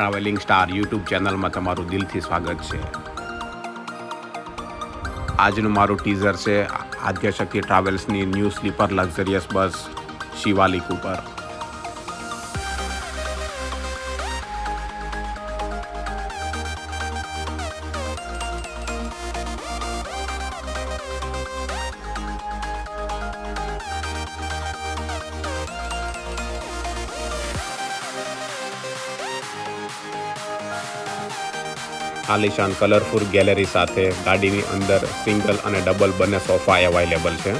Travelling star YouTube ચેનલમાં તમારું દિલથી સ્વાગત છે. આજનું મારું ટીઝર છે Adyashakti ટ્રાવેલ્સની new sleeper luxurious bus, Shivalik ઉપર. આલિશાન કલરફુલ ગેલેરી સાથે ગાડીની અંદર સિંગલ અને ડબલ બંને સોફા અવેલેબલ છે.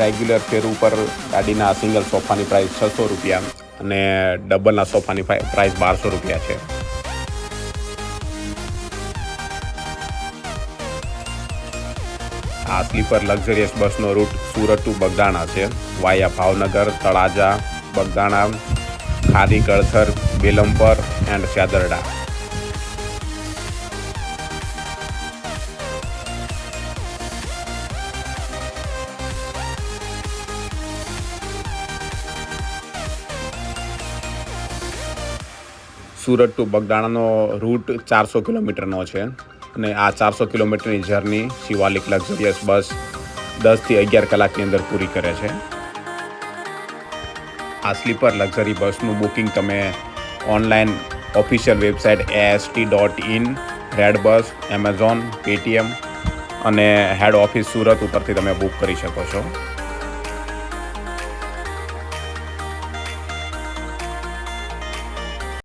રેગ્યુલર ફેર ઉપર ગાડીના સિંગલ સોફાની પ્રાઇસ છસો રૂપિયા અને ડબલના સોફાની પ્રાઇસ બારસો રૂપિયા છે. આ સ્લીપર લક્ઝરિયસ બસનો રૂટ સુરત ટુ બગદાણા છે. Via Bhavnagar, Talaja, Bagdana khadi કળથર Belampar and સ્યાદરડા Surat to બગદાણાનો રૂટ ચારસો કિલોમીટરનો છે અને આ ચારસો કિલોમીટરની જર્ની શિવાલિક લક્ઝરિયસ બસ દસથી અગિયાર કલાકની અંદર પૂરી કરે છે. આ સ્લીપર લક્ઝરી બસનું બુકિંગ તમે online official website AST dot in red bus, Amazon, Paytm અને હેડ ઓફિસ સુરત ઉપરથી તમે બુક કરી શકો છો.